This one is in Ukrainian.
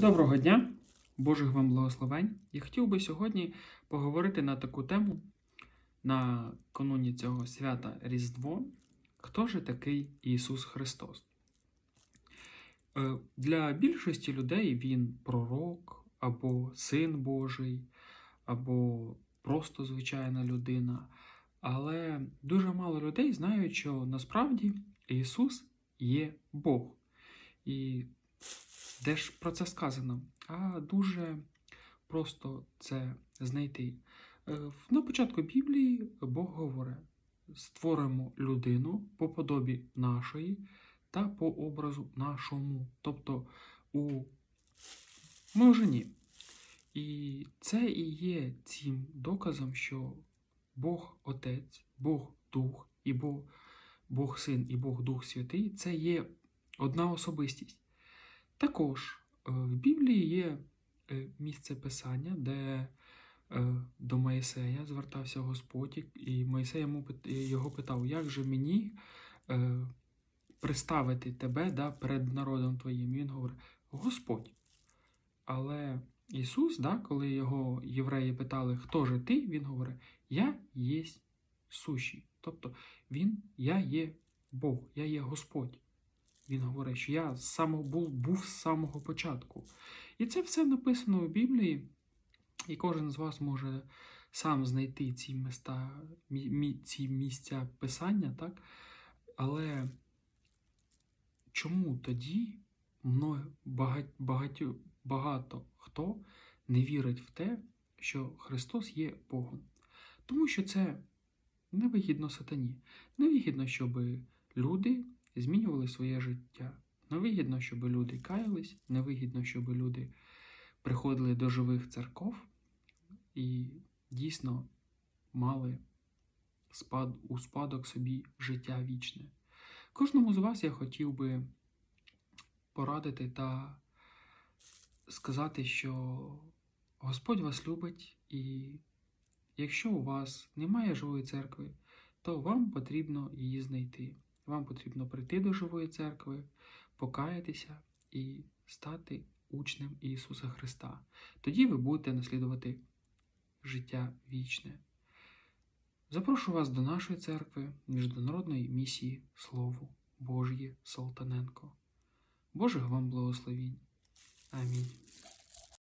Доброго дня, Божих вам благословень. Я хотів би сьогодні поговорити на таку тему на кануні цього свята Різдво. Хто же такий Ісус Христос? Е, Для більшості людей Він пророк, або Син Божий, або просто звичайна людина. Але дуже мало людей знають, що насправді Ісус є Бог. І де ж про це сказано? А дуже просто це знайти. Е, На початку Біблії Бог говорить: створимо людину по подобі нашої та по образу нашому, тобто у множині. І це і є цим доказом, що Бог Отець, Бог Дух і Бог, Бог Син і Бог Дух Святий це є одна особистість. Також е, в Біблії є е, місце писання, де е, до Моїсея звертався Господь, і Моїсей його питав, як же мені представити тебе да, перед народом твоїм? Він говорить, Господь. Але Ісус, да, коли його євреї питали, хто же ти, він говорить, Я єсть сущий. Тобто Він, я є Бог, я є Господь. Він говорить, що я самого, був, був з самого початку. І це все написано в Біблії, і кожен з вас може сам знайти ці міста, мі, мі, ці місця писання, так? Але чому тоді мною багать, багато хто не вірить в те, що Христос є Богом? Тому що це невигідно сатані. Невигідно, щоб люди змінювали своє життя. Невигідно, щоб люди каялись, невигідно, щоб люди приходили до живих церков і дійсно мали спад, у спадок собі життя вічне. Кожному з вас я хотів би порадити та сказати, що Господь вас любить, і якщо у вас немає живої церкви, то вам потрібно її знайти. Вам потрібно прийти до живої церкви, покаятися і стати учнем Ісуса Христа. Тоді ви будете наслідувати життя вічне. Запрошую вас до нашої церкви Міжнародної місії Слово Божє Салтаненко. Божих вам благословінь. Амінь.